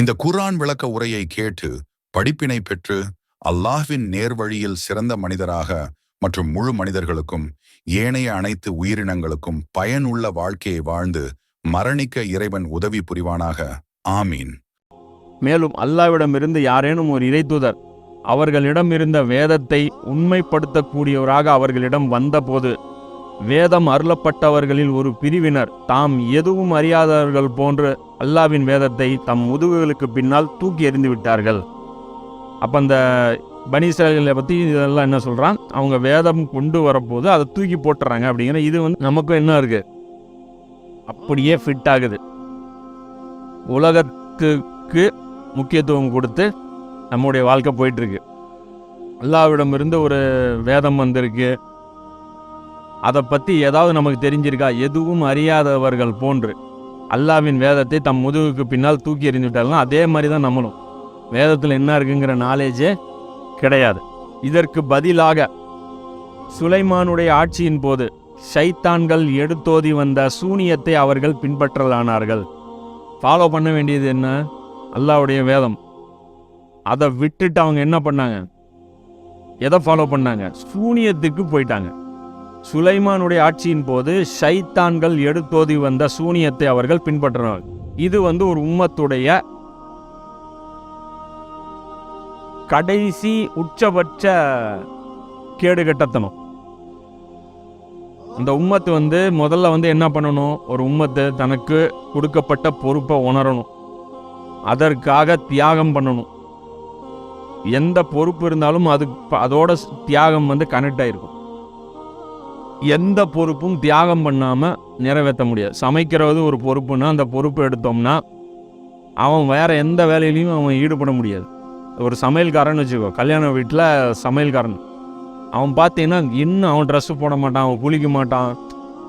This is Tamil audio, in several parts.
இந்த குர்ஆன் விளக்க உரையை கேட்டு படிப்பினை பெற்று அல்லாஹ்வின் நேர்வழியில் சிறந்த மனிதராக மற்றும் முழு மனிதர்களுக்கும் ஏனைய அனைத்து உயிரினங்களுக்கும் பயனுள்ள வாழ்க்கையை வாழ்ந்து மரணிக்க இறைவன் உதவி புரிவானாக. ஆமீன். மேலும் அல்லாவிடமிருந்து யாரேனும் ஒரு இறைத்துதர் அவர்களிடம் இருந்த வேதத்தை உண்மைப்படுத்தக்கூடியவராக அவர்களிடம் வந்தபோது வேதம் அருளப்பட்டவர்களில் ஒரு பிரிவினர். தாம் எதுவும் அறியாதவர்கள் போன்று அல்லாவின் வேதத்தை தம் முதுகுகளுக்கு பின்னால் தூக்கி எறிந்து விட்டார்கள். அப்போ அந்த பனீசர்களை பற்றி இதெல்லாம் என்ன சொல்கிறான் அவங்க வேதம் கொண்டு வரப்போது அதை தூக்கி போட்டுறாங்க அப்படிங்கிற இது வந்து நமக்கும் என்ன இருக்குது அப்படியே ஃபிட் ஆகுது. உலகத்துக்கு முக்கியத்துவம் கொடுத்து நம்முடைய வாழ்க்கை போயிட்டுருக்கு அல்லாவிடமிருந்து ஒரு வேதம் வந்திருக்கு. அதை பற்றி ஏதாவது நமக்கு தெரிஞ்சிருக்கா? எதுவும் அறியாதவர்கள் போன்று. அல்லாவின் வேதத்தை தம் முதுகுக்கு பின்னால் தூக்கி எறிந்து விட்டாலும் அதே மாதிரி தான் நம்மளும். வேதத்தில் என்ன இருக்குங்கிற நாலேஜே கிடையாது. இதற்கு பதிலாக சுலைமானுடைய ஆட்சியின் போது ஷைத்தான்கள் எடுத்தோதி வந்த சூனியத்தை அவர்கள் பின்பற்றலானார்கள். ஃபாலோ பண்ண வேண்டியது என்ன? அல்லாவுடைய வேதம். அதை விட்டுட்டு அவங்க என்ன பண்ணாங்க? எதை ஃபாலோ பண்ணாங்க? சூனியத்துக்கு போயிட்டாங்க. சுலைமானுடைய ஆட்சியின் போது ஷைத்தான்கள் எடுத்தோதி வந்த சூனியத்தை அவர்கள் பின்பற்றினார்கள். இது வந்து ஒரு உம்மத்துடைய கடைசி உச்சபட்ச கேடுகட்டத்தனம். அந்த உம்மத்து வந்து முதல்ல வந்து என்ன பண்ணணும்? ஒரு உம்மத்து தனக்கு கொடுக்கப்பட்ட பொறுப்பை உணரணும். அதற்காக தியாகம் பண்ணணும். எந்த பொறுப்பு இருந்தாலும் அது அதோட தியாகம் வந்து கனெக்ட் ஆகிருக்கும் எந்த பொறுப்பும் தியாகம் பண்ணாமல் நிறைவேற்ற முடியாது. சமைக்கிறது ஒரு பொறுப்புன்னா அந்த பொறுப்பு எடுத்தோம்னா அவன் வேற எந்த வேலையிலையும் அவன் ஈடுபட முடியாது. ஒரு சமையல்காரன் வச்சுக்கோ கல்யாண வீட்டில் சமையல்காரன். அவன் பார்த்தீங்கன்னா இன்னும் அவன் ட்ரெஸ்ஸு போட மாட்டான் அவன் குளிக்க மாட்டான்.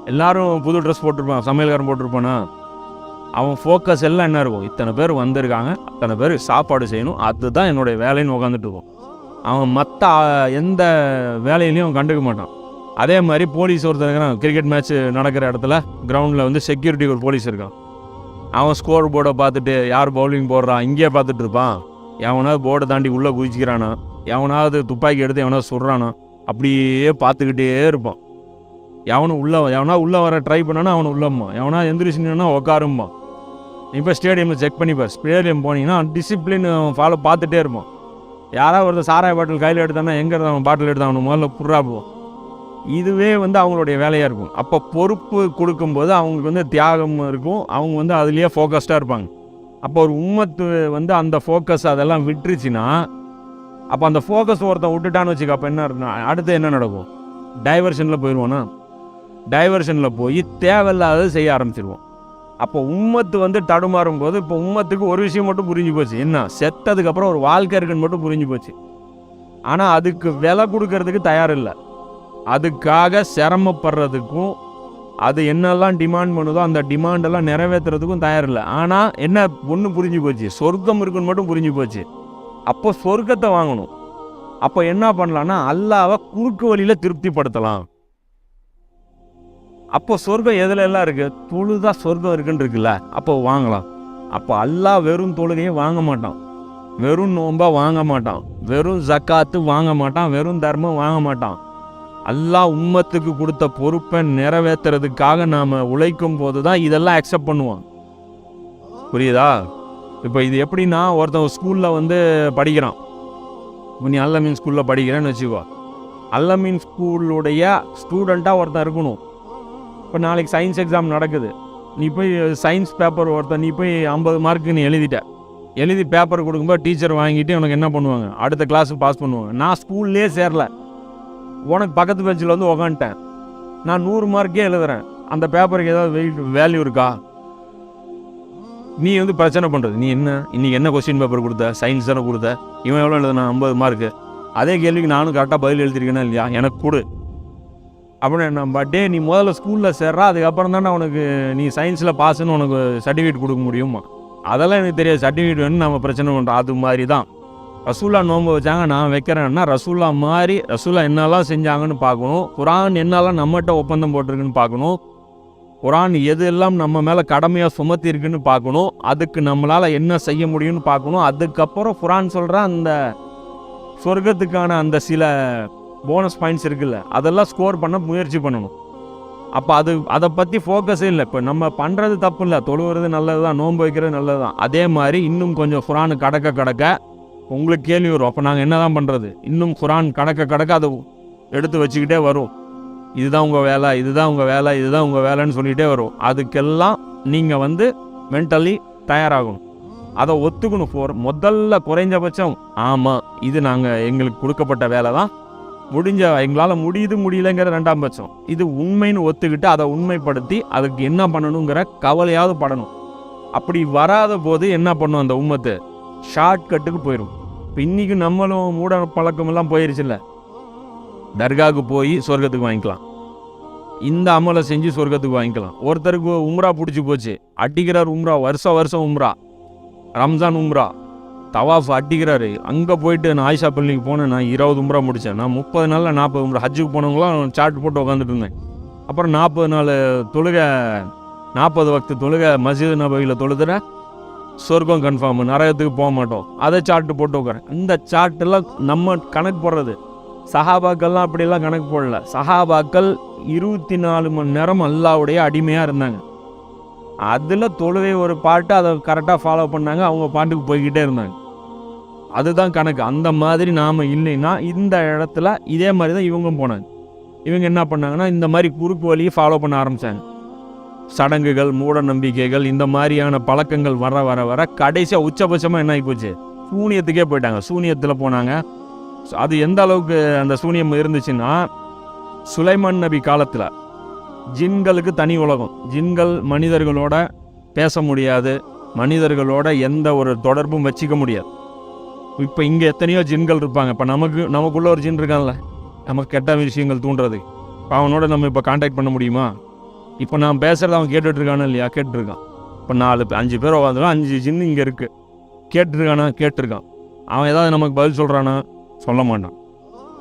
எல்லாரும் புது ட்ரெஸ் போட்டிருப்பான் சமையல்காரன் போட்டிருப்பானா? அவன் ஃபோக்கஸ் எல்லாம் என்ன இருக்கும்? இத்தனை பேர் வந்திருக்காங்க அத்தனை பேர் சாப்பாடு செய்யணும் அதுதான் என்னுடைய வேலைன்னு உட்காந்துட்டு இருக்கும். அவன் மற்ற எந்த வேலையிலையும் அவன் கண்டுக்க மாட்டான். அதே மாதிரி போலீஸ் ஒருத்தர் இருக்கிறான் கிரிக்கெட் மேட்ச் நடக்கிற இடத்துல கிரவுண்டில் வந்து செக்யூரிட்டி ஒரு போலீஸ் இருக்கான். அவன் ஸ்கோர் போர்டை பார்த்துட்டு யார் பவுலிங் போடுறான் இங்கேயே பார்த்துட்டு இருப்பான். எவனாவது போர்டை தாண்டி உள்ளே குதிச்சிக்கிறானா எவனாவது துப்பாக்கி எடுத்து எவனாவது சுடுறானா அப்படியே பார்த்துக்கிட்டே இருப்பான். எவனும் உள்ளே எவனா உள்ளே வர ட்ரை பண்ணானா அவனை உள்ளம்மா எவனா எந்திரிச்சுனா உட்காரும்மா இப்போ ஸ்டேடியமில் செக் பண்ணிப்பார் ஸ்டேடியம் போனீங்கன்னா டிசிப்ளின் ஃபாலோ பார்த்துட்டே இருப்பான். யாராவது ஒருத்தர் சாராய பாட்டில் கையில் எடுத்தானா எங்கே இருந்தான் அவன் பாட்டில் எடுத்தான் அவனு முதல்ல புறா போவோம் இதுவே வந்து அவங்களுடைய வேலையாக இருக்கும். அப்போ பொறுப்பு கொடுக்கும்போது அவங்களுக்கு வந்து தியாகம் இருக்கும். அவங்க வந்து அதுலேயே ஃபோக்கஸ்டாக இருப்பாங்க. அப்போ ஒரு உம்மத்து வந்து அந்த ஃபோக்கஸ் அதெல்லாம் விட்டுருச்சுன்னா அப்போ அந்த ஃபோக்கஸ் ஒருத்தன் விட்டுட்டான்னு வச்சுக்க அப்போ என்ன இருக்குன்னா அடுத்து என்ன நடக்கும்? டைவர்ஷனில் போயிடுவோன்னா டைவர்ஷனில் போய் தேவையில்லாதது செய்ய ஆரம்பிச்சிருவோம். அப்போ உம்மத்து வந்து தடுமாறும் போது இப்போ உம்மத்துக்கு ஒரு விஷயம் மட்டும் புரிஞ்சு போச்சு. என்ன? செத்ததுக்கப்புறம் ஒரு வாழ்க்கை இருக்குன்னு மட்டும் புரிஞ்சு போச்சு. ஆனால் அதுக்கு விலை கொடுக்கறதுக்கு தயார் இல்லை அதுக்காக சிரமப்படுறதுக்கும் அது என்னெல்லாம் டிமாண்ட் பண்ணுதோ அந்த டிமாண்டெல்லாம் நிறைவேற்றுறதுக்கும் தயார் இல்லை ஆனால் என்ன ஒன்று புரிஞ்சு போச்சு. சொர்க்கம் இருக்குன்னு மட்டும் புரிஞ்சு போச்சு. அப்போ சொர்க்கத்தை வாங்கணும். அப்போ என்ன பண்ணலான்னா அல்லாவை குறுக்கு வழியில் திருப்திப்படுத்தலாம். அப்போ சொர்க்கம் எதுல எல்லாம் இருக்குது தொழுதாக சொர்க்கம் இருக்குன்னு இருக்குல்ல அப்போ வாங்கலாம். அப்போ அல்லாஹ் வெறும் தொழுகையை வாங்க மாட்டான். வெறும் நோம்பாக வாங்க மாட்டான். வெறும் ஜக்காத்து வாங்க மாட்டான். வெறும் தர்மம் வாங்க மாட்டான். அல்லாஹ் உம்மத்துக்கு கொடுத்த பொறுப்பை நிறைவேற்றுறதுக்காக நாம் உழைக்கும் போது தான் இதெல்லாம் அக்செப்ட் பண்ணுவான் புரியுதா? இப்போ இது எப்படின்னா ஒருத்தன் ஸ்கூலில் வந்து படிக்கிறான். நீ அல்லமீன் ஸ்கூலில் படிக்கிறேன்னு வச்சுக்கோ. அல்லமீன் ஸ்கூலுடைய ஸ்டூடெண்ட்டாக ஒருத்தன் இருக்கணும். இப்போ நாளைக்கு சயின்ஸ் எக்ஸாம் நடக்குது. நீ போய் சயின்ஸ் பேப்பர் ஒருத்தன் நீ போய் ஐம்பது மார்க்கு நீ எழுதிட்ட. எழுதி பேப்பர் கொடுக்கும்போது டீச்சர் வாங்கிட்டு உனக்கு என்ன பண்ணுவாங்க? அடுத்த கிளாஸுக்கு பாஸ் பண்ணுவாங்க. நான் ஸ்கூல்லே சேரலை. உனக்கு பக்கத்து பெஞ்சில் வந்து உக்காந்துட்டேன். நான் நூறு மார்க்கே எழுதுறேன். அந்த பேப்பருக்கு ஏதாவது வெயிட் வேல்யூ இருக்கா? நீ வந்து பிரச்சனை பண்ணுறது நீ என்ன? இன்றைக்கி என்ன கொஸ்டின் பேப்பர் கொடுத்த? சயின்ஸ் தானே கொடுத்த? இவன் எவ்வளோ எழுதுனா? ஐம்பது மார்க்கு அதே கேள்விக்கு நானும் கரெக்டாக பதில் எழுதிருக்கேனா இல்லையா? எனக்கு கொடு. அப்படின்னு நம்ம டே நீ முதல்ல ஸ்கூலில் சேர்றா. அதுக்கப்புறம் தானே உனக்கு நீ சயின்ஸில் பாஸ்ன்னு உனக்கு சர்டிஃபிகேட் கொடுக்க முடியுமா? அதெல்லாம் எனக்கு தெரியாது. சர்டிஃபிகேட் வேணும்னு நம்ம பிரச்சனை பண்ணுறோம் அது மாதிரி தான் ரசூல்லா நோன்பு வச்சாங்க நான் வைக்கிறேன்னா ரசூல்லா மாதிரி ரசூல்லா என்னெல்லாம் செஞ்சாங்கன்னு பார்க்கணும். குரான் என்னெல்லாம் நம்மகிட்ட ஒப்பந்தம் போட்டிருக்குன்னு பார்க்கணும். குரான் எது எல்லாம் நம்ம மேலே கடமையாக சுமத்தி இருக்குன்னு பார்க்கணும். அதுக்கு நம்மளால் என்ன செய்ய முடியும்னு பார்க்கணும். அதுக்கப்புறம் குரான் சொல்கிற அந்த சொர்க்கத்துக்கான அந்த சில போனஸ் பாயிண்ட்ஸ் இருக்குல்ல அதெல்லாம் ஸ்கோர் பண்ண முயற்சி பண்ணணும். அப்போ அது அதை பற்றி ஃபோக்கஸே இல்லை. இப்போ நம்ம பண்ணுறது தப்பு இல்லை. தொழுவுறது நல்லது தான் நோன்பு வைக்கிறது நல்லது தான் அதே மாதிரி இன்னும் கொஞ்சம் குரான் கடக்க கடக்க உங்களுக்கு கேள்வி வரும். அப்போ நாங்கள் என்ன தான் பண்ணுறது இன்னும் குரான் கடக்க கணக்க அதை எடுத்து வச்சுக்கிட்டே வரும். இதுதான் உங்கள் வேலை இதுதான் உங்கள் வேலை இதுதான் உங்கள் வேலைன்னு சொல்லிகிட்டே வரும். அதுக்கெல்லாம் நீங்கள் வந்து மென்டலி தயாராகணும். அதை ஒத்துக்கணும் ஃபோர் முதல்ல குறைஞ்சபட்சம் ஆமாம் இது நாங்கள் எங்களுக்கு கொடுக்கப்பட்ட வேலை தான். முடிஞ்ச எங்களால் முடியுது முடியலங்கிற ரெண்டாம் பட்சம். இது உண்மைன்னு ஒத்துக்கிட்டு அதை உண்மைப்படுத்தி அதுக்கு என்ன பண்ணணுங்கிற கவலையாவது படணும். அப்படி வராத போது என்ன பண்ணும் அந்த உம்மத்து? ஷார்ட்கட்டுக்கு போயிடும் இப்போ இன்றைக்கி நம்மளும் மூட பழக்கமெல்லாம் போயிருச்சுல்ல. தர்காவுக்கு போய் சொர்க்கத்துக்கு வாங்கிக்கலாம். இந்த அமலை செஞ்சு சொர்க்கத்துக்கு வாங்கிக்கலாம். ஒருத்தருக்கு உம்ரா பிடிச்சி போச்சு. அட்டிக்கிறார் உம்ரா வருஷம் வருஷம் உம்ரா. ரம்ஜான் உம்ரா. தவாஃப் அட்டிக்கிறாரு அங்கே போயிட்டு நான் ஆயிஷா பள்ளிக்கு போனேன் நான் இருபது உம்ரா முடித்தேன் நான் முப்பது நாளில் நாற்பது உம்ரா. ஹஜ்ஜுக்கு போனவங்களாம் சாட் போட்டு உட்காந்துட்டு இருந்தேன். அப்புறம் நாற்பது நாள் தொழுகை நாற்பது வக்து தொழுகை மஸ்ஜித் நபவியில் தொழுதுற சொர்க்கம் கன்ஃபார்ம் நரகத்துக்கு போக மாட்டோம். அதை சார்ட்டு போட்டு உட்காரேன் இந்த சார்ட்டெல்லாம் நம்ம கணக்கு போடுறது. சஹாபாக்கள்லாம் அப்படியெல்லாம் கணக்கு போடல. சஹாபாக்கள் இருபத்தி நாலு மணி நேரம் அல்லாவுடைய அடிமையாக இருந்தாங்க. அதில் தொழுகை ஒரு பாட்டு அதை கரெக்டாக ஃபாலோ பண்ணாங்க. அவங்க பாட்டுக்கு போய்கிட்டே இருந்தாங்க. அதுதான் கணக்கு. அந்த மாதிரி நாம் இல்லைன்னா இந்த இடத்துல இதே மாதிரி தான் இவங்க போனாங்க. இவங்க என்ன பண்ணாங்கன்னா இந்த மாதிரி குறுக்கு வழியை ஃபாலோ பண்ண ஆரம்பித்தாங்க சடங்குகள் மூட நம்பிக்கைகள் இந்த மாதிரியான பழக்கங்கள் வர வர வர கடைசியாக உச்சபட்சமாக என்ன ஆகிப்போச்சு சூனியத்துக்கே போயிட்டாங்க. சூனியத்தில் போனாங்க. அது எந்த அளவுக்கு அந்த சூனியம் இருந்துச்சுன்னா சுலைமான் நபி காலத்தில் ஜின்களுக்கு தனி உலகம். ஜின்கள் மனிதர்களோட பேச முடியாது. மனிதர்களோட எந்த ஒரு தொடர்பும் வச்சிக்க முடியாது. இப்போ இங்கே எத்தனையோ ஜின்கள் இருப்பாங்க. இப்போ நமக்கு நமக்குள்ள ஒரு ஜின் இருக்கான்ல. நமக்கு கெட்ட விஷயங்கள் தூண்டுறது இப்போ அவனோட நம்ம இப்போ காண்டாக்ட் பண்ண முடியுமா? இப்போ நான் பேசுகிறத அவன் கேட்டுட்ருக்கானா இல்லையா? கேட்டுருக்கான் இப்போ நாலு அஞ்சு பேர் உட்காந்துருக்கோம் அஞ்சு ஜின்னு இங்கே இருக்குது கேட்டுருக்கானா கேட்டிருக்கான் அவன் ஏதாவது நமக்கு பதில் சொல்கிறானா சொல்ல மாட்டான்.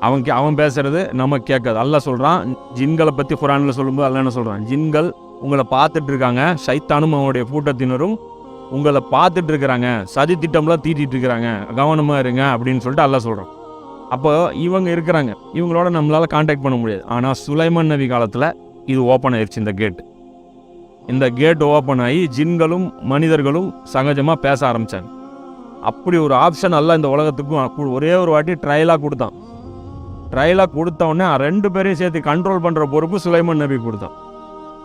அவன் கே- அவன் பேசுகிறது நம்ம கேட்காது. அல்ல சொல்கிறான் ஜின்களை பற்றி குரானில் சொல்லும்போது அல்ல என்ன சொல்கிறான் ஜின்கள் உங்களை பார்த்துட்டு இருக்காங்க சைத்தானும் அவனுடைய கூட்டத்தினரும் உங்களை பார்த்துட்டு இருக்கிறாங்க சதி திட்டம்லாம் தீட்டிட்டு இருக்கிறாங்க கவனமாக இருங்க அப்படின்னு சொல்லிட்டு அல்ல சொல்கிறான் அப்போ இவங்க இருக்கிறாங்க. இவங்களோட நம்மளால் காண்டாக்ட் பண்ண முடியாது. ஆனால் சுலைமன் நபி காலத்தில் இது ஓப்பன் ஆயிடுச்சு இந்த கேட் இந்த கேட் ஓப்பன் ஆகி ஜின்களும் மனிதர்களும் சகஜமாக பேச ஆரம்பித்தாங்க அப்படி ஒரு ஆப்ஷன் அல்ல இந்த உலகத்துக்கும். ஒரே ஒரு வாட்டி ட்ரையலாக கொடுத்தான். ட்ரையலாக கொடுத்தவொடனே ரெண்டு பேரையும் சேர்த்து கண்ட்ரோல் பண்ணுற பொறுப்பு சுலைமான் நபி கொடுத்தான்.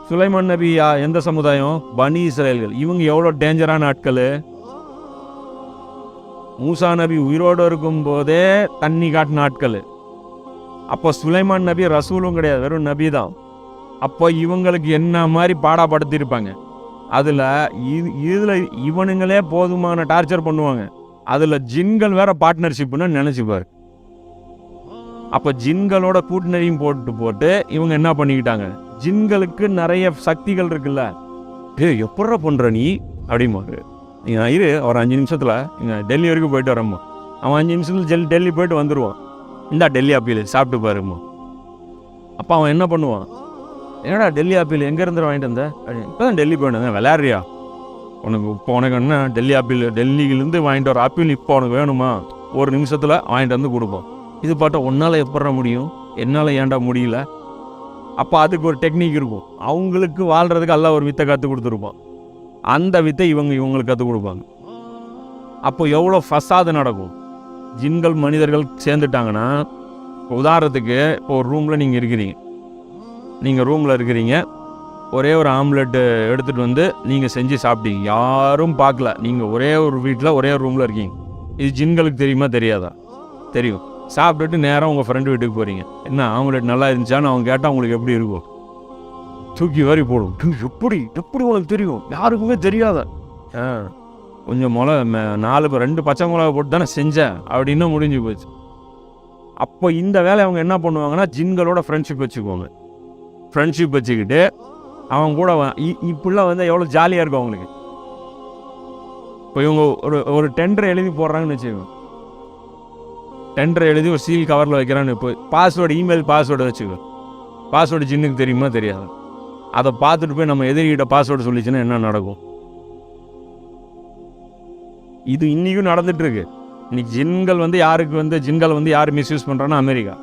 சுலைமான் நபி யா- எந்த சமுதாயம்? பனி இஸ்ரேல்கள். இவங்க எவ்வளோ டேஞ்சரான ஆட்கள்? மூசா நபி உயிரோடு இருக்கும் போதே தண்ணி காட்டின ஆட்கள். அப்போ சுலைமான் நபி ரசூலும் கிடையாது. வெறும் நபி தான். அப்போ இவங்களுக்கு என்ன மாதிரி பாடாப்படுத்தியிருப்பாங்க அதில் இது இதில் இவனுங்களே போதுமான டார்ச்சர் பண்ணுவாங்க. அதில் ஜின்கள் வேற பார்ட்னர்ஷிப்னு நினச்சிப்பார். அப்போ ஜின்களோட கூட்டணியும் போட்டு போட்டு இவங்க என்ன பண்ணிக்கிட்டாங்க? ஜின்களுக்கு நிறைய சக்திகள் இருக்குல்ல? ஏ எப்படா பண்ணுற நீ? அப்படிம்பாரு. நீங்கள் இரு ஒரு அஞ்சு நிமிஷத்தில் இங்கே டெல்லி வரைக்கும் போயிட்டு வரம்மா. அவன் அஞ்சு நிமிஷத்தில் ஜெல் டெல்லி போயிட்டு வந்துடுவான் இந்தா டெல்லி அப்பீல் சாப்பிட்டு பாருமா அப்போ அவன் என்ன பண்ணுவான்? என்னடா டெல்லி ஆப்பிள்? எங்கேருந்து வாங்கிட்டு வந்த? இப்போ தான் டெல்லி போயிட்டு வந்தேன். விளையாடுறியா? உனக்கு இப்போ உனக்கு என்ன டெல்லி ஆப்பிள் டெல்லியிலேருந்து வாங்கிட்டு வர ஆப்பிள் இப்போ உனக்கு வேணுமா? ஒரு நிமிஷத்தில் வாங்கிட்டு வந்து கொடுப்போம். இது பாட்ட உன்னால் எப்பட்ற முடியும்? என்னால் ஏன்டா முடியல? அப்போ அதுக்கு ஒரு டெக்னிக் இருக்கும். அவங்களுக்கு வாழ்கிறதுக்கு எல்லாம் ஒரு வித்தை கற்றுக் கொடுத்துருப்பான். அந்த வித்தை இவங்க இவங்களுக்கு கற்றுக் கொடுப்பாங்க. அப்போ எவ்வளோ ஃபசாது நடக்கும்? ஜின்கள் மனிதர்கள் சேர்ந்துட்டாங்கன்னா உதாரணத்துக்கு இப்போ ஒரு ரூமில் நீங்கள் இருக்கிறீங்க. நீங்கள் ரூமில் இருக்கிறீங்க. ஒரே ஒரு ஆம்லெட்டு எடுத்துகிட்டு வந்து நீங்கள் செஞ்சு சாப்பிட்டீங்க. யாரும் பார்க்கல. நீங்கள் ஒரே ஒரு வீட்டில் ஒரே ஒரு ரூமில் இருக்கீங்க. இது ஜின்களுக்கு தெரியுமா? தெரியாதா? தெரியும். சாப்பிட்டுட்டு நேராக உங்கள் ஃப்ரெண்டு வீட்டுக்கு போகிறீங்க என்ன ஆம்லெட் நல்லா இருந்துச்சான்னு அவங்க கேட்டால் உங்களுக்கு எப்படி இருக்கும்? தூக்கி வாரி போடும். எப்படி? எப்படி உனக்கு தெரியும்? யாருக்குமே தெரியாத. ஆ கொஞ்சம் மிளகா ம- நாலு ரெண்டு பச்சை மிளகா போட்டு தானே செஞ்சேன். அப்படின்னு முடிஞ்சு போச்சு. அப்போ இந்த வேலை அவங்க என்ன பண்ணுவாங்கன்னா ஜின்களோட ஃப்ரெண்ட்ஷிப் வச்சுக்குவாங்க. ஃப்ரெண்ட்ஷிப் வச்சுக்கிட்டு அவன் கூட இ- இப்படிலாம் வந்து எவ்வளோ ஜாலியாக இருக்கும் அவங்களுக்கு. இப்போ இவங்க ஒரு ஒரு டெண்டர் எழுதி போடுறாங்கன்னு வச்சுக்கோங்க டெண்டர் எழுதி ஒரு சீல் கவரில் வைக்கிறான்னு இப்போ பாஸ்வேர்டு இமெயில் பாஸ்வேர்டு வச்சுக்கோ. பாஸ்வேர்டு ஜின்னுக்கு தெரியுமா தெரியாது. அதை பார்த்துட்டு போய் நம்ம எதிரிகிட்ட பாஸ்வேர்டு சொல்லிச்சுன்னா என்ன நடக்கும்? இது இன்றைக்கும் நடந்துட்டு இருக்கு. இன்னைக்கு ஜின்கள் வந்து யாருக்கு வந்து ஜின்கள் வந்து யார் மிஸ்யூஸ் பண்ணுறான்னா அமெரிக்கா.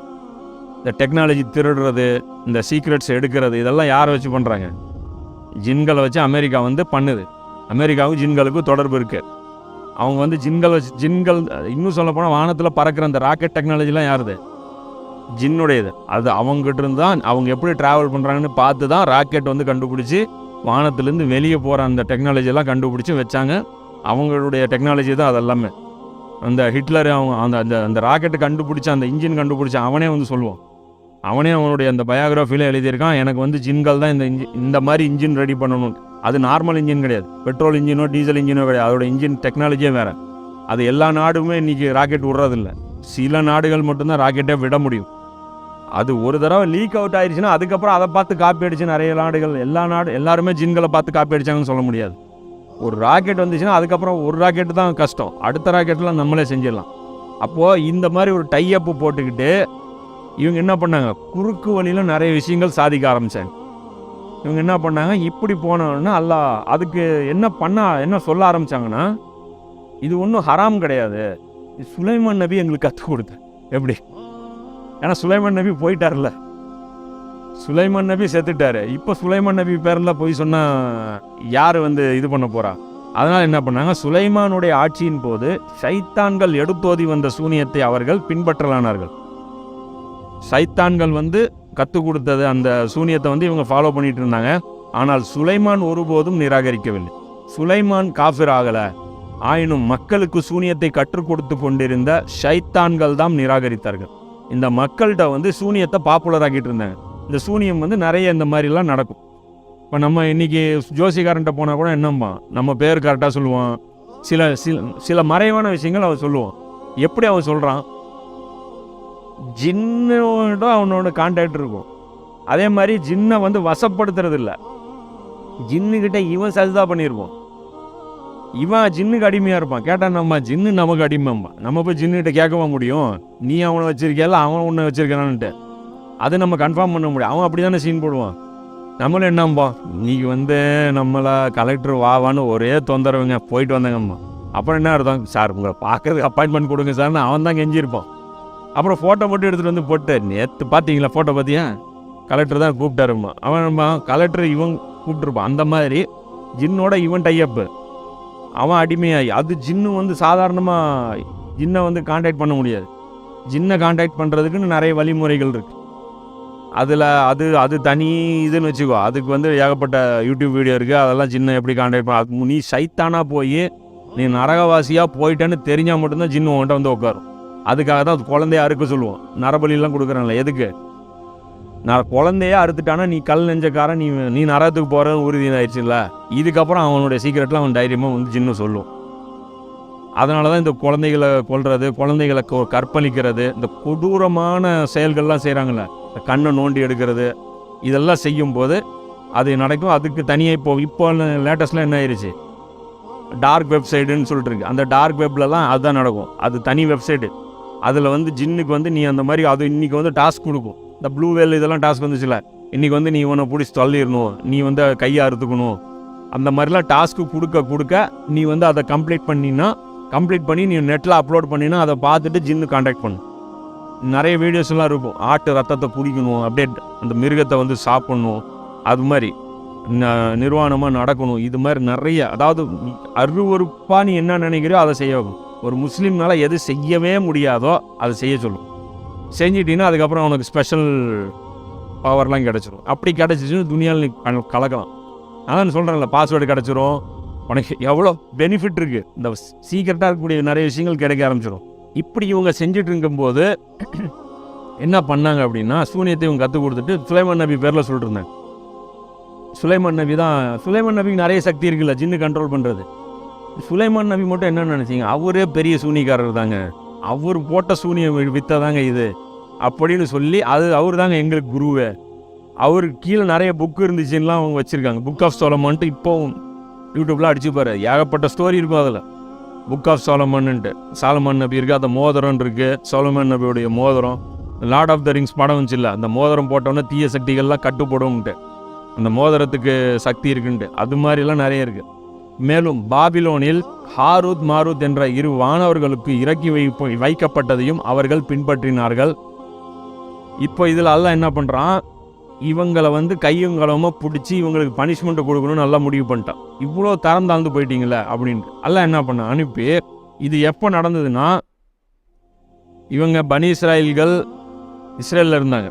இந்த டெக்னாலஜி திருடுறது இந்த சீக்ரெட்ஸ் எடுக்கிறது இதெல்லாம் யாரை வச்சு பண்ணுறாங்க ஜின்களை வச்சு அமெரிக்கா வந்து பண்ணுது. அமெரிக்காவும் ஜின்களுக்கும் தொடர்பு இருக்குது அவங்க வந்து ஜின்கள் வச்சு ஜின்கள் இன்னும் சொல்ல போனால் வானத்தில் பறக்கிற அந்த ராக்கெட் டெக்னாலஜிலாம் யாருது? ஜின்னுடையது. அது அவங்ககிட்ட இருந்து தான் அவங்க எப்படி ட்ராவல் பண்ணுறாங்கன்னு பார்த்து தான் ராக்கெட் வந்து கண்டுபிடிச்சி வானத்துலேருந்து வெளியே போகிற அந்த டெக்னாலஜியெல்லாம் கண்டுபிடிச்சி வச்சாங்க. அவங்களுடைய டெக்னாலஜி தான் அதெல்லாமே. அந்த ஹிட்லர் அவங்க அந்த அந்த அந்த ராக்கெட்டை கண்டுபிடிச்ச அந்த இன்ஜின் கண்டுபிடிச்ச அவனே வந்து சொல்லுவான். அவனே அவனுடைய அந்த பயோகிராஃபியில் எழுதியிருக்கான். எனக்கு வந்து ஜின்கள் தான் இந்த இன்ஜின் இந்த மாதிரி இன்ஜின் ரெடி பண்ணணும். அது நார்மல் இன்ஜின் கிடையாது. பெட்ரோல் இன்ஜினோ டீசல் இன்ஜினோ கிடையாது. அதோட இன்ஜின் டெக்னாலஜியே வேறு. அது எல்லா நாடுமே இன்றைக்கி ராக்கெட் விட்றதில்ல. சில நாடுகள் மட்டும்தான் ராக்கெட்டே விட முடியும். அது ஒரு தடவை லீக் அவுட் ஆயிடுச்சுன்னா அதுக்கப்புறம் அதை பார்த்து காப்பி அடிச்சு நிறைய நாடுகள் எல்லா நாடு எல்லாருமே ஜின்களை பார்த்து காப்பி அடிச்சாங்கன்னு சொல்ல முடியாது. ஒரு ராக்கெட் வந்துச்சுன்னா அதுக்கப்புறம் ஒரு ராக்கெட்டு தான் கஷ்டம். அடுத்த ராக்கெட்லாம் நம்மளே செஞ்சிடலாம். அப்போது இந்த மாதிரி ஒரு டைஅப்பு போட்டுக்கிட்டு இவங்க என்ன பண்ணாங்க? குறுக்கு வழியில் நிறைய விஷயங்கள் சாதிக்க ஆரம்பித்தாங்க இவங்க என்ன பண்ணாங்க? இப்படி போனோன்னா அல்லா அதுக்கு என்ன பண்ண என்ன சொல்ல ஆரம்பித்தாங்கன்னா இது ஒன்றும் ஹராம் கிடையாது. சுலைமான் நபி எங்களுக்கு கற்றுக் கொடுத்த எப்படி? ஏன்னா சுலைமான் நபி போயிட்டார்ல. சுலைமான் நபி செத்துட்டாரு. இப்போ சுலைமான் நபி பேரில் போய் சொன்னால் யார் வந்து இது பண்ண போகிறா அதனால் என்ன பண்ணாங்க? சுலைமானுடைய ஆட்சியின் போது சைத்தான்கள் எடுத்தோதி வந்த சூனியத்தை அவர்கள் பின்பற்றலானார்கள். சைத்தான்கள் வந்து கற்றுக் கொடுத்தது அந்த சூனியத்தை வந்து இவங்க ஃபாலோ பண்ணிட்டு இருந்தாங்க. ஆனால் சுலைமான் ஒருபோதும் நிராகரிக்கவில்லை. சுலைமான் காஃபிர் ஆகலை. ஆயினும் மக்களுக்கு சூனியத்தை கற்றுக் கொடுத்து கொண்டிருந்த ஷைத்தான்கள் தான் நிராகரித்தார்கள். இந்த மக்கள்கிட்ட வந்து சூனியத்தை பாப்புலர் ஆக்கிட்டு இருந்தாங்க. இந்த சூனியம் வந்து நிறைய இந்த மாதிரிலாம் நடக்கும். இப்போ நம்ம இன்னைக்கு ஜோசிகாரன்ட்ட போனால் கூட என்னம்பா நம்ம பேர் கரெக்டாக சொல்லுவான். சில சில சில மறைவான விஷயங்கள் அவன் சொல்லுவான். எப்படி அவன் சொல்கிறான் ஜின்னோட அவனோட கான்டாக்ட் இருக்கும். அதே மாதிரி ஜின்னை வந்து வசப்படுத்துறது இல்லை ஜின்னுக்கிட்ட இவன் சஜிதா பண்ணியிருப்பான். இவன் ஜின்னுக்கு அடிமையாக இருப்பான். கேட்டால் நம்ம ஜின்னு நமக்கு அடிமைம்பா நம்ம போய் ஜின்னுக்கிட்ட கேட்கவா முடியும்? நீ அவனை வச்சிருக்கியால அவன் உன்னை வச்சிருக்கான்ட்டு அதை நம்ம கன்ஃபார்ம் பண்ண முடியும். அவன் அப்படி தானே சீன் போடுவான். நம்மளும் என்னம்பா இன்னைக்கு வந்து நம்மளை கலெக்டர் வாவான்னு ஒரே தொந்தரவுங்க. போயிட்டு வந்தாங்கம்மா. அப்புறம் என்ன அர்த்தம்? சார் உங்களை பார்க்கறதுக்கு அப்பாயின்மெண்ட் கொடுங்க சார்னு அவன் தான் கெஞ்சிருப்பான் அப்புறம் ஃபோட்டோ மட்டும் எடுத்துகிட்டு வந்து போட்டு நேற்று பார்த்தீங்களா ஃபோட்டோ பார்த்தியா கலெக்டர் தான் கூப்பிட்டாருமா அவன் கலெக்டர் இவன் கூப்பிட்டுருப்பான். அந்த மாதிரி ஜின்னோட இவன் டையப்பு அவன் அடிமையாகி அது ஜின்னு வந்து சாதாரணமாக ஜின்னை வந்து காண்டாக்ட் பண்ண முடியாது. ஜின்னை காண்டாக்ட் பண்ணுறதுக்குன்னு நிறைய வழிமுறைகள் இருக்குது அதில் அது அது தனி இதுன்னு வச்சுக்கோ. அதுக்கு வந்து ஏகப்பட்ட யூடியூப் வீடியோ இருக்குது அதெல்லாம் சின்ன எப்படி காண்டாக்ட் பண்ண நீ சைத்தானாக போய் நீ நரகவாசியாக போயிட்டேன்னு தெரிஞ்சால் மட்டும்தான் ஜின்னு உன்கிட்ட வந்து உட்காரும். அதுக்காக தான் அது குழந்தைய அறுக்க சொல்லுவோம். நரபலிலாம் கொடுக்குறாங்களே எதுக்கு? நான் குழந்தையே அறுத்துட்டானா நீ கல் நெஞ்சக்காரன் நீ நீ நரகத்துக்கு போகிற உறுதியாயிடுச்சுல்ல இதுக்கப்புறம் அவனுடைய சீக்கிரட்லாம் அவன் தைரியமாக வந்து சின்ன சொல்லும். அதனால தான் இந்த குழந்தைகளை கொள்வது குழந்தைகளை கொ- கற்பழிக்கிறது இந்த கொடூரமான செயல்கள்லாம் செய்கிறாங்கல்ல இந்த கண்ணை நோண்டி எடுக்கிறது இதெல்லாம் செய்யும்போது அது நடக்கும். அதுக்கு தனியாக இப்போ இப்போ லேட்டஸ்ட்லாம் என்ன ஆயிடுச்சு டார்க் வெப்சைடுன்னு சொல்லிட்டு இருக்கு. அந்த டார்க் வெப்லலாம் அதுதான் நடக்கும். அது தனி வெப்சைட்டு அதில் வந்து ஜின்னுக்கு வந்து நீ அந்த மாதிரி அது இன்றைக்கி வந்து டாஸ்க் கொடுக்கும். இந்த ப்ளூ வேல் இதெல்லாம் டாஸ்க் வந்துச்சுல இன்றைக்கி வந்து நீ இவனை பிடிச்சி தள்ளிடணும் நீ வந்து கையை அறுத்துக்கணும். அந்த மாதிரிலாம் டாஸ்க்கு கொடுக்க கொடுக்க நீ வந்து அதை கம்ப்ளீட் பண்ணினா கம்ப்ளீட் பண்ணி நீ நெட்டில் அப்லோட் பண்ணினா அதை பார்த்துட்டு ஜின்னு காண்டாக்ட் பண்ணு. நிறைய வீடியோஸ்லாம் இருக்கும். ஆட்டு ரத்தத்தை குடிக்கணும் அப்படியே அந்த மிருகத்தை வந்து சாப்பிடணும் அது மாதிரி நிர்வாணமாக நடக்கணும். இது மாதிரி நிறைய அதாவது அருவறுப்பாக நீ என்ன நினைக்கிறியோ அதை செய்ய ஒரு முஸ்லீம்னால் எது செய்யவே முடியாதோ அதை செய்ய சொல்லும். செஞ்சிட்டின்னா அதுக்கப்புறம் அவனுக்கு ஸ்பெஷல் பவர்லாம் கிடச்சிரும். அப்படி கிடச்சிச்சுன்னு துணியால் நீ கலக்கலாம். அதான் சொல்கிறேன்ல பாஸ்வேர்டு கிடச்சிரும். உனக்கு எவ்வளோ பெனிஃபிட் இருக்குது இந்த சீக்கிரட்டாக இருக்கக்கூடிய நிறைய விஷயங்கள் கிடைக்க ஆரம்பிச்சிடும் இப்படி இவங்க செஞ்சுட்டு இருக்கும்போது என்ன பண்ணாங்க அப்படின்னா சூனியத்தை இவங்க கற்றுக் கொடுத்துட்டு சுலைமான் நபி பேரில் சொல்லிட்டு இருந்தாங்க. சுலைமான் நபி தான் சுலைமான் நபிக்கு நிறைய சக்தி இருக்குல்ல ஜின்னு கண்ட்ரோல் பண்ணுறது சுலைமான் நபி மட்டும் என்ன நினச்சிங்க? அவரே பெரிய சூனியக்காரர் தாங்க. அவர் போட்ட சூனிய வித்தை தாங்க இது. அப்படின்னு சொல்லி அது அவர் தாங்க எங்களுக்கு குருவே. அவர் கீழே நிறைய புக் இருந்துச்சுன்னா அவங்க வச்சுருக்காங்க. புக் ஆஃப் சோலமான்ட்டு இப்போவும் யூடியூப்லாம் அடிச்சு ஏகப்பட்ட ஸ்டோரி இருக்கும் அதில். புக் ஆஃப் சோலமன்னுட்டு சாலமன் நபி இருக்குது அந்த மோதிரம் இருக்குது சோலமன் நபியுடைய மோதிரம். லார்ட் ஆஃப் த ரிங்ஸ் படம் வந்துச்சுல்ல அந்த மோதிரம் போட்டோன்னே தீய சக்திகள்லாம் கட்டுப்படும்ட்டு அந்த மோதிரத்துக்கு சக்தி இருக்குன்ட்டு. அது மாதிரிலாம் நிறைய இருக்குது மேலும் பாபிலோனில் ஹாரூத் மாரூத் என்ற இரு வானவர்களுக்கு இறக்கி வைப்பு வைக்கப்பட்டதையும் அவர்கள் பின்பற்றினார்கள். இப்போ இதில் அல்ல என்ன பண்ணுறான் இவங்களை வந்து கையும் களவுமா பிடிச்சி இவங்களுக்கு பனிஷ்மெண்ட்டை கொடுக்கணும்னு நல்லா முடிவு பண்ணிட்டான். இவ்வளோ தரம் தாழ்ந்து போயிட்டீங்களே அப்படின்ட்டு அல்ல என்ன பண்ண அனுப்பி இது எப்போ நடந்ததுன்னா இவங்க பனி இஸ்ராயல்கள் இஸ்ரேலில் இருந்தாங்க.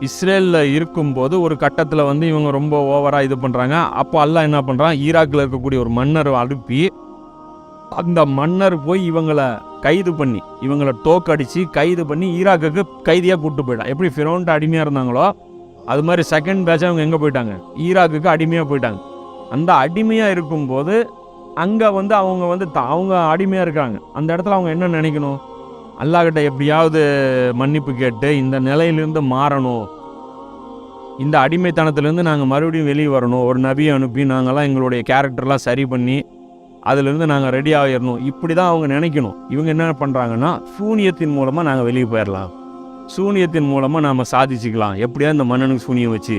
இஸ்ரேலில் இருக்கும்போது ஒரு கட்டத்தில் வந்து இவங்க ரொம்ப ஓவராக இது பண்ணுறாங்க அப்போ அல்லாஹ் என்ன பண்ணுறான் ஈராக்கில் இருக்கக்கூடிய ஒரு மன்னர் அனுப்பி அந்த மன்னர் போய் இவங்களை கைது பண்ணி இவங்களை தோக்கடிச்சு கைது பண்ணி ஈராக்குக்கு கைதியாக கூப்பிட்டு போயிட்டான். எப்படி ஃபிரோன்ட்டு அடிமையாக இருந்தாங்களோ அது மாதிரி செகண்ட் பேட்சாக அவங்க எங்கே போயிட்டாங்க? ஈராக்குக்கு அடிமையாக போயிட்டாங்க. அந்த அடிமையாக இருக்கும்போது அங்கே வந்து அவங்க வந்து அவங்க அடிமையாக இருக்காங்க. அந்த இடத்துல அவங்க என்ன நினைக்கணும்? அல்லாஹ்கிட்ட எப்படியாவது மன்னிப்பு கேட்டு இந்த நிலையிலிருந்து மாறணும். இந்த அடிமைத்தனத்துலேருந்து நாங்கள் மறுபடியும் வெளியே வரணும். ஒரு நபியை அனுப்பி நாங்கள்லாம் எங்களுடைய கேரக்டர்லாம் சரி பண்ணி அதுலேருந்து நாங்கள் ரெடி ஆகிடணும் இப்படி தான் அவங்க நினைக்கணும். இவங்க என்ன பண்ணுறாங்கன்னா சூனியத்தின் மூலமாக நாங்கள் வெளியே போயிடலாம் சூனியத்தின் மூலமாக நாம் சாதிச்சுக்கலாம். எப்படியாவது இந்த மன்னனுக்கு சூனியம் வச்சு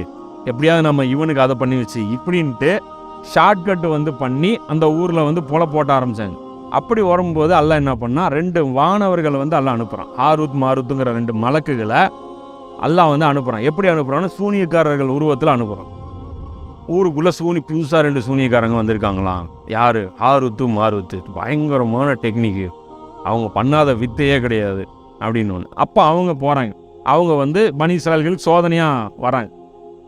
எப்படியாவது நம்ம இவனுக்கு அதை பண்ணி வச்சு இப்படின்ட்டு ஷார்ட்கட் வந்து பண்ணி அந்த ஊரில் வந்து புல போட்ட ஆரம்பித்தாங்க அப்படி வரும்போது அல்லாஹ் என்ன பண்ணால் ரெண்டு வானவர்களை வந்து அல்லாஹ் அனுப்புகிறான் ஆருத் மாருத்துங்கிற ரெண்டு மலக்குகளை அல்லாஹ் வந்து அனுப்புகிறான் எப்படி அனுப்புகிறான்னு சூனியக்காரர்கள் உருவத்தில் அனுப்புகிறான் ஊருக்குள்ளே சூனி புதுசாக ரெண்டு சூனியக்காரங்க வந்திருக்காங்களாம் யார்? ஆருத்து மாருத்து. பயங்கரமான டெக்னிக்கு. அவங்க பண்ணாத வித்தையே கிடையாது அப்படின்னு ஒன்று அப்போ அவங்க போகிறாங்க அவங்க வந்து பனீஸ்ராயல்களுக்கு சோதனையாக வராங்க.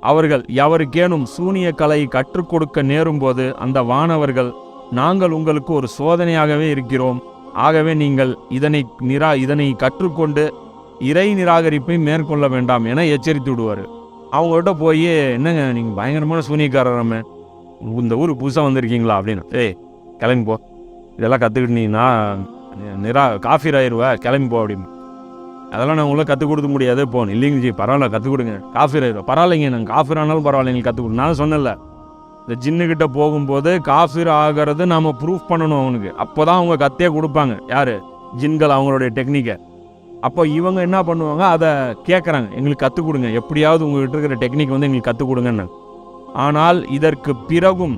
அவர்கள் எவருக்கேனும் சூனிய கலை கற்றுக் கொடுக்க நேரும்போது அந்த வானவர்கள் நாங்கள் உங்களுக்கு ஒரு சோதனையாகவே இருக்கிறோம். ஆகவே நீங்கள் இதனை நிரா இதனை கற்றுக்கொண்டு இறை நிராகரிப்பை மேற்கொள்ள வேண்டாம் என எச்சரித்து விடுவார் அவங்கள்ட்ட போய் என்னங்க நீங்கள் பயங்கரமான சூனியக்காரராமே இந்த ஊருக்கு புதுசாக வந்திருக்கீங்களா? அப்படின்னு. ஏய் கிளம்பி போ. இதெல்லாம் கற்றுக்கிட்டீங்கன்னா நிரா காஃபி ஆயிடுவ கிளம்பி போ அப்படின்னு. அதெல்லாம் நான் உங்களை கற்றுக் கொடுக்க முடியாது. போன் இல்லைங்க ஜி பரவாயில்ல கற்றுக் கொடுங்க. காஃபி ஆயிடுவா பரவாயில்லைங்க நாங்கள் காஃபி ஆனாலும் பரவாயில்லைங்க கற்றுக் கொடுங்க நான் சொன்னல இந்த ஜின்னுக்கிட்ட போகும்போது காஃபிர் ஆகிறது நாம் ப்ரூஃப் பண்ணணும் அவனுக்கு. அப்போ தான் அவங்க கத்தே கொடுப்பாங்க. யார்? ஜின்கள் அவங்களுடைய டெக்னிக்கை அப்போ இவங்க என்ன பண்ணுவாங்க? அதை கேட்குறாங்க எங்களுக்கு கற்றுக் கொடுங்க. எப்படியாவது உங்கள்கிட்ட இருக்கிற டெக்னிக் வந்து எங்களுக்கு கற்றுக் கொடுங்கன்னு. ஆனால் இதற்கு பிறகும்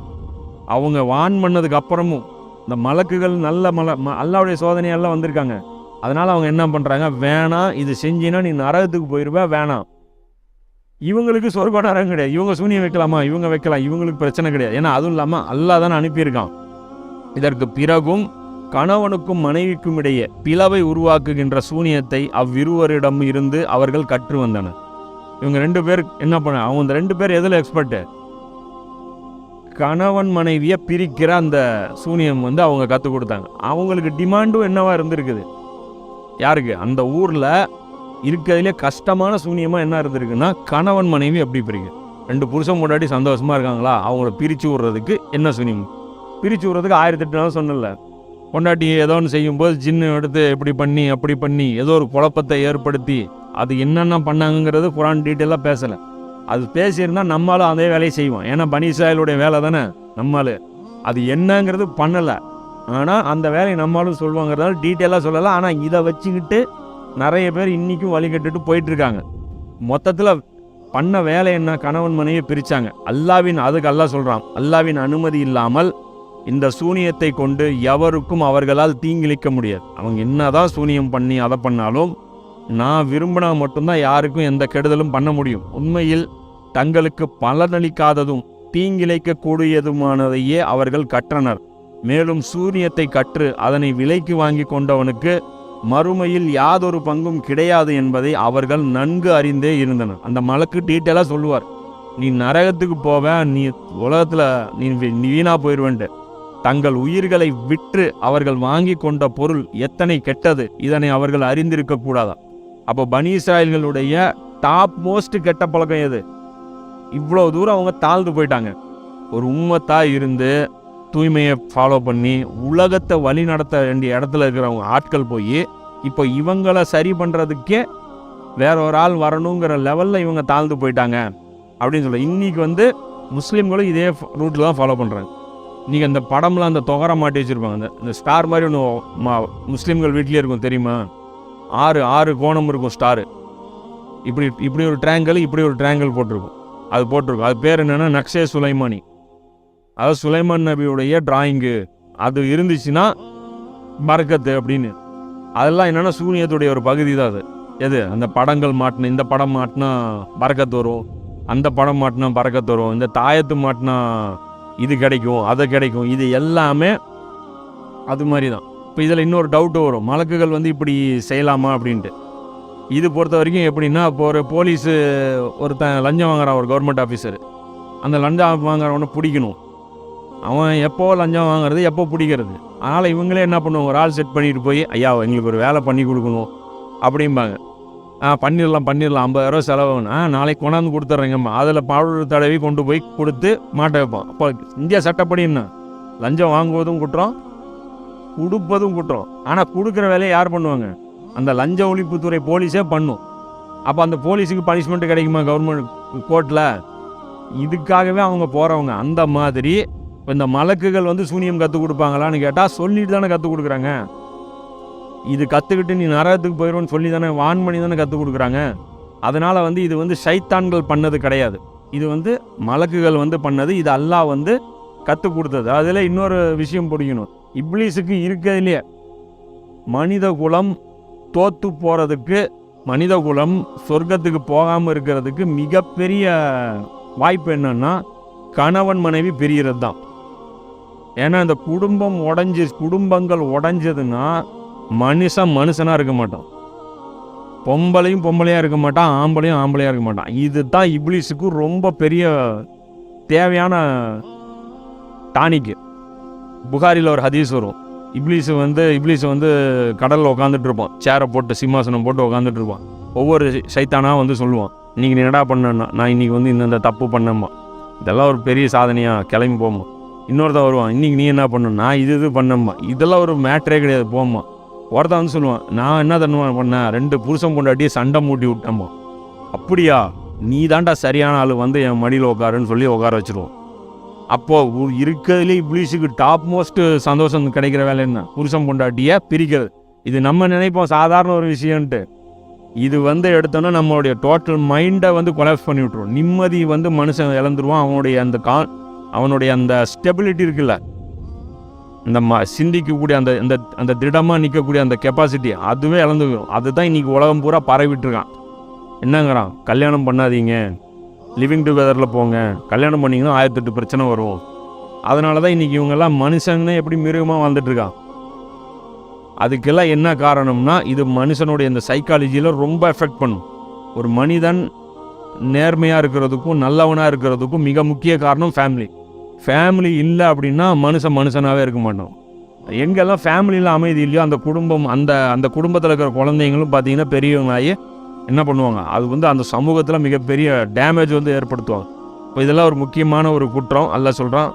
அவங்க வான் பண்ணதுக்கு அப்புறமும் இந்த மலக்குகள் நல்ல மல ம அல்லாவுடைய சோதனையெல்லாம் வந்திருக்காங்க. அதனால் அவங்க என்ன பண்ணுறாங்க வேணாம் இது செஞ்சினா நீ நரகத்துக்கு போயிடுவேன் வேணாம். இவங்களுக்கு சொர்க்க நரகம் கிடையாது. இவங்க சூனியம் வைக்கலாமா? இவங்க வைக்கலாம். இவங்களுக்கு பிரச்சனை கிடையாது. ஏன்னா அதுவும் இல்லாமல் அல்லா தானே அனுப்பியிருக்கான். இதற்கு பிறகும் கணவனுக்கும் மனைவிக்கும் இடையே பிளவை உருவாக்குகின்ற சூனியத்தை அவ்விருவரிடம் இருந்து அவர்கள் கற்று வந்தனர். இவங்க ரெண்டு பேர் என்ன பண்ண அவங்க இந்த ரெண்டு பேர் எதில் எக்ஸ்பர்ட்டு கணவன் மனைவியை பிரிக்கிற அந்த சூனியம் வந்து அவங்க கற்றுக் கொடுத்தாங்க. அவங்களுக்கு டிமாண்டும் என்னவா இருந்திருக்குது? யாருக்கு? அந்த ஊரில் இருக்கிறதுலே கஷ்டமான சூனியமாக என்ன இருந்திருக்குன்னா கணவன் மனைவி அப்படி பிரிக்கும் ரெண்டு புருஷன் முன்னாடி சந்தோஷமாக இருக்காங்களா? அவங்கள பிரித்து விட்றதுக்கு என்ன சூனியம்? பிரித்து விட்றதுக்கு ஆயிரத்தி எட்டு நாள் சொன்னல பொண்டாட்டி ஏதோ ஒன்று செய்யும்போது ஜின்னு எடுத்து இப்படி பண்ணி அப்படி பண்ணி ஏதோ ஒரு குழப்பத்தை ஏற்படுத்தி அது என்னென்ன பண்ணாங்கங்கிறது குரான் டீட்டெயிலாக பேசலை. அது பேசியிருந்தால் நம்மளும் அதே வேலையை செய்வோம். ஏன்னா பனீசாயலுடைய வேலை தானே நம்மளு. அது என்னங்கிறது பண்ணலை. ஆனால் அந்த வேலையை நம்மளும் சொல்லுவாங்கிறதால டீட்டெயிலாக சொல்லலை. ஆனால் இதை வச்சுக்கிட்டு நிறைய பேர் இன்றைக்கும் வழி கட்டுட்டு போயிட்டுருக்காங்க. மொத்தத்தில் பண்ண வேலை என்ன? கணவன் மனைவியை பிரித்தாங்க அல்லாவின் அதுக்கு அல்லா சொல்கிறான் அல்லாவின் அனுமதி இல்லாமல் இந்த சூனியத்தை கொண்டு எவருக்கும் அவர்களால் தீங்கிழிக்க முடியாது. அவங்க என்னதான் சூனியம் பண்ணி அதை பண்ணாலும் நான் விரும்பினா மட்டும்தான் யாருக்கும் எந்த கெடுதலும் பண்ண முடியும். உண்மையில் தங்களுக்கு பலனளிக்காததும் தீங்கிழைக்கக்கூடியதுமானதையே அவர்கள் கற்றனர். மேலும் சூரியத்தை கற்று அதனை விலைக்கு வாங்கி கொண்டவனுக்கு மறுமையில் யாதொரு பங்கும் கிடையாது என்பதை அவர்கள் நன்கு அறிந்தே இருந்தனர். அந்த மலக்கு டீட்டெயிலாக சொல்லுவார். நீ நரகத்துக்கு போவ நீ உலகத்தில் நீ நீ வீணா போயிடுவேன்ட்டு தங்கள் உயிர்களை விற்று அவர்கள் வாங்கி கொண்ட பொருள் எத்தனை கெட்டது இதனை அவர்கள் அறிந்திருக்க கூடாதா? அப்போ பனி இஸ்ராயல்களுடைய டாப் மோஸ்ட் கெட்ட பழக்கம் எது? இவ்வளோ தூரம் அவங்க தாழ்ந்து போயிட்டாங்க. ஒரு உம்மத்தாக இருந்து தூய்மையை ஃபாலோ பண்ணி உலகத்தை வழி நடத்த வேண்டிய இடத்துல இருக்கிறவங்க ஆட்கள் போய் இப்போ இவங்களை சரி பண்ணுறதுக்கே வேற ஒரு ஆள் வரணுங்கிற லெவலில் இவங்க தாழ்ந்து போயிட்டாங்க அப்படின்னு சொல்ல. இன்னைக்கு வந்து முஸ்லீம்களும் இதே ரூட்டில் தான் ஃபாலோ பண்ணுறாங்க நீங்கள் அந்த படம்லாம் அந்த தொகரை மாட்டி வச்சுருப்பாங்க. அந்த இந்த ஸ்டார் மாதிரி ஒன்று மா முஸ்லீம்கள் வீட்லேயே இருக்கும் தெரியுமா? ஆறு ஆறு கோணம் இருக்கும் ஸ்டாரு இப்படி இப்படி ஒரு ட்ராங்கிள் இப்படி ஒரு ட்ராங்கிள் போட்டிருக்கும். அது போட்டிருக்கும். அது பேர் என்னென்னா நக்ஷே சுலைமானி. அதாவது சுலைமான் நபியுடைய டிராயிங்கு அது இருந்துச்சுன்னா மறக்கத்து அப்படின்னு. அதெல்லாம் என்னென்னா சூனியத்துடைய ஒரு பகுதி தான் அது. எது? அந்த படங்கள் மாட்டின இந்த படம் மாட்டினா பறக்கத்து வரும். அந்த படம் மாட்டினா பறக்கத்து வரும். இந்த தாயத்து மாட்டினா இது கிடைக்கும் அதை கிடைக்கும். இது எல்லாமே அது மாதிரி தான். இப்போ இதில் இன்னொரு டவுட்டு வரும். மலக்குகள் வந்து இப்படி செய்யலாமா அப்படின்ட்டு. இது பொறுத்த வரைக்கும் எப்படின்னா இப்போ ஒரு போலீஸு ஒருத்தன் லஞ்சம் வாங்குறான் ஒரு கவர்மெண்ட் ஆஃபீஸர் அந்த லஞ்சம் வாங்குறவனை பிடிக்கணும். அவன் எப்போ லஞ்சம் வாங்குறது எப்போ பிடிக்கிறது? அதனால் இவங்களே என்ன பண்ணுவாங்க? ஒரு ஆள் செட் பண்ணிட்டு போய் ஐயா எங்களுக்கு ஒரு வேலை பண்ணி கொடுக்கணும். அப்படிம்பாங்க. ஆ பண்ணிடலாம் பண்ணிடலாம். ஐம்பதாயிரம் செலவாகணும் ஆ நாளைக்கு கொண்டாந்து கொடுத்துட்றேங்கம்மா அதில் பவுடர் தடவி கொண்டு போய் கொடுத்து மாட்ட வைப்போம் அப்போ இந்தியா சட்டப்படி என்ன? லஞ்சம் வாங்குவதும் குற்றம் கொடுப்பதும் குற்றம். ஆனால் கொடுக்குற வேலையை யார் பண்ணுவாங்க? அந்த லஞ்ச ஒழிப்புத்துறை போலீஸே பண்ணும். அப்போ அந்த போலீஸுக்கு பனிஷ்மெண்ட்டு கிடைக்குமா கவர்மெண்ட் கோர்ட்டில் இதுக்காகவே அவங்க போகிறவங்க அந்த மாதிரி இப்போ இந்த மலக்குகள் வந்து சூனியம் கற்றுக் கொடுப்பாங்களான்னு கேட்டால் சொல்லிட்டு தானே கற்றுக் கொடுக்குறாங்க. இது கற்றுக்கிட்டு நீ நரகத்துக்கு போயிடுவோன்னு சொல்லி தானே வான் பண்ணி தானே கற்றுக் கொடுக்குறாங்க. அதனால் வந்து இது வந்து சைத்தான்கள் பண்ணது கிடையாது. இது வந்து மலக்குகள் வந்து பண்ணது இது அல்லாஹ் வந்து கற்றுக் கொடுத்தது. அதில் இன்னொரு விஷயம் பிடிக்கணும் இப்லீஸுக்கு இருக்கிறதுலையே மனித குலம் தோத்து போகிறதுக்கு மனித குலம் சொர்க்கத்துக்கு போகாமல் இருக்கிறதுக்கு மிகப்பெரிய வாய்ப்பு என்னன்னா கணவன் மனைவி பிரிகிறது தான் ஏன்னா இந்த குடும்பம் உடஞ்சி குடும்பங்கள் உடஞ்சதுன்னா மனுஷன் மனுஷனாக இருக்க மாட்டான். பொம்பளையும் பொம்பளையாக இருக்க மாட்டான் ஆம்பளையும் ஆம்பளையாக இருக்க மாட்டான். இதுதான் இப்லீஸுக்கு ரொம்ப பெரிய தேவையான டானிக்கு. புகாரியில் ஒரு ஹதீஸ் வரும். இப்லீஸ் வந்து இப்ளீஸ் வந்து கடலில் உட்காந்துட்டு இருப்பான் சேரை போட்டு சிம்மாசனம் போட்டு உட்காந்துட்டு இருப்பான் ஒவ்வொரு சைத்தானாக வந்து சொல்லுவான் இன்னைக்கு நீ என்னடா பண்ணேன்னா? நான் இன்றைக்கி வந்து இந்தந்த தப்பு பண்ணேம்மா. இதெல்லாம் ஒரு பெரிய சாதனையாக கிளம்பி போமா இன்னொருத்தன் வருவான் இன்றைக்கி நீ என்ன பண்ண நான் இது இது பண்ணேம்மா. இதெல்லாம் ஒரு மேட்ரே கிடையாது போம்மா. ஒருத்தன் வந்து சொல்லுவான் நான் என்ன தன்னுவா பண்ணேன் ரெண்டு புருஷன் பொண்டாட்டியே சண்டை மூட்டி விட்டேம்மா. அப்படியா? நீ தாண்டா சரியான ஆள். வந்து என் மடியில் உட்காருன்னு சொல்லி உட்கார வச்சிருவோம். அப்போது இருக்கிறதுலே இப்ளீஸுக்கு டாப் மோஸ்ட்டு சந்தோஷம் கிடைக்கிற வேலை என்ன? புருஷன் கொண்டாட்டியை பிரிக்கிறது. இது நம்ம நினைப்போம் சாதாரண ஒரு விஷயன்ட்டு இது வந்து எடுத்தோன்னா நம்மளுடைய டோட்டல் மைண்டை வந்து கொலாப்ஸ் பண்ணி விட்ருவோம் நிம்மதி வந்து மனுஷன் இழந்துருவான். அவனுடைய அந்த கா அவனுடைய அந்த ஸ்டெபிலிட்டி இருக்குல்ல இந்த ம சிந்திக்கக்கூடிய அந்த அந்த அந்த திடமாக நிற்கக்கூடிய அந்த கெப்பாசிட்டி அதுவே இழந்து அதுதான் இன்றைக்கி உலகம் பூரா பரவிட்டுருக்கான். என்னங்கிறான்? கல்யாணம் பண்ணாதீங்க. லிவிங் டுகெதரில் போங்க. கல்யாணம் பண்ணிங்கன்னா ஆயிரத்தெட்டு பிரச்சனை வரும். அதனால தான் இன்றைக்கி இவங்கெல்லாம் மனுஷங்கனே எப்படி மிருகமாக வாழ்ந்துட்டுருக்கான். அதுக்கெல்லாம் என்ன காரணம்னா இது மனுஷனுடைய இந்த சைக்காலஜியில் ரொம்ப எஃபெக்ட் பண்ணும். ஒரு மனிதன் நேர்மையாக இருக்கிறதுக்கும் நல்லவனாக இருக்கிறதுக்கும் மிக முக்கிய காரணம் ஃபேமிலி ஃபேமிலி இல்லை அப்படின்னா மனுஷன் மனுஷனாகவே இருக்க மாட்டோம் எங்கெல்லாம் ஃபேமிலியில் அமைதி இல்லையோ அந்த குடும்பம் அந்த அந்த குடும்பத்தில் இருக்கிற குழந்தைங்களும் பார்த்திங்கன்னா பெரியவங்களாகி என்ன பண்ணுவாங்க? அது வந்து அந்த சமூகத்தில் மிகப்பெரிய டேமேஜ் வந்து ஏற்படுத்துவாங்க. இப்போ இதெல்லாம் ஒரு முக்கியமான ஒரு குற்றம். அல்ல சொல்கிறான்